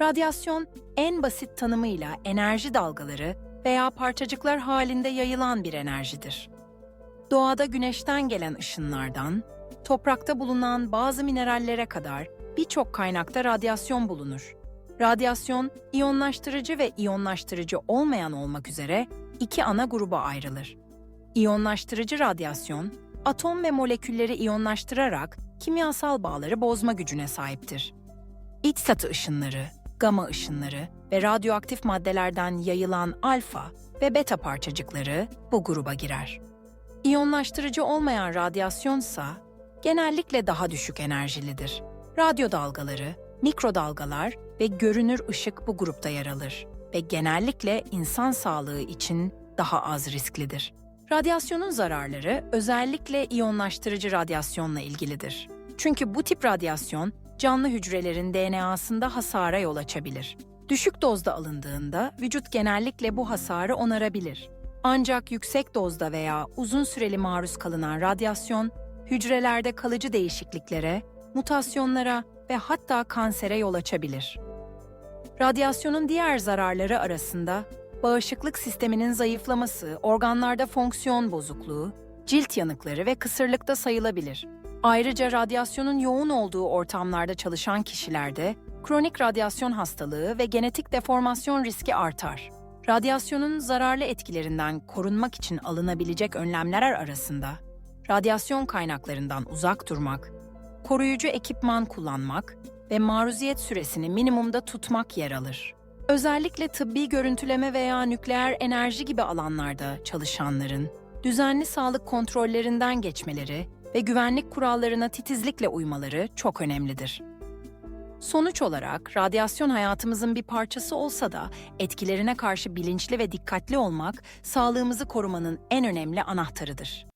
Radyasyon en basit tanımıyla enerji dalgaları veya parçacıklar halinde yayılan bir enerjidir. Doğada güneşten gelen ışınlardan, toprakta bulunan bazı minerallere kadar birçok kaynakta radyasyon bulunur. Radyasyon, iyonlaştırıcı ve iyonlaştırıcı olmayan olmak üzere iki ana gruba ayrılır. İyonlaştırıcı radyasyon, atom ve molekülleri iyonlaştırarak kimyasal bağları bozma gücüne sahiptir. İç satı ışınları, gama ışınları ve radyoaktif maddelerden yayılan alfa ve beta parçacıkları bu gruba girer. İyonlaştırıcı olmayan radyasyonsa genellikle daha düşük enerjilidir. Radyo dalgaları, mikrodalgalar ve görünür ışık bu grupta yer alır ve genellikle insan sağlığı için daha az risklidir. Radyasyonun zararları özellikle iyonlaştırıcı radyasyonla ilgilidir. Çünkü bu tip radyasyon canlı hücrelerin DNA'sında hasara yol açabilir. Düşük dozda alındığında vücut genellikle bu hasarı onarabilir. Ancak yüksek dozda veya uzun süreli maruz kalınan radyasyon hücrelerde kalıcı değişikliklere, mutasyonlara ve hatta kansere yol açabilir. Radyasyonun diğer zararları arasında bağışıklık sisteminin zayıflaması, organlarda fonksiyon bozukluğu, cilt yanıkları ve kısırlıkta sayılabilir. Ayrıca radyasyonun yoğun olduğu ortamlarda çalışan kişilerde kronik radyasyon hastalığı ve genetik deformasyon riski artar. Radyasyonun zararlı etkilerinden korunmak için alınabilecek önlemler arasında radyasyon kaynaklarından uzak durmak, koruyucu ekipman kullanmak ve maruziyet süresini minimumda tutmak yer alır. Özellikle tıbbi görüntüleme veya nükleer enerji gibi alanlarda çalışanların düzenli sağlık kontrollerinden geçmeleri ve güvenlik kurallarına titizlikle uymaları çok önemlidir. Sonuç olarak radyasyon hayatımızın bir parçası olsa da etkilerine karşı bilinçli ve dikkatli olmak sağlığımızı korumanın en önemli anahtarıdır.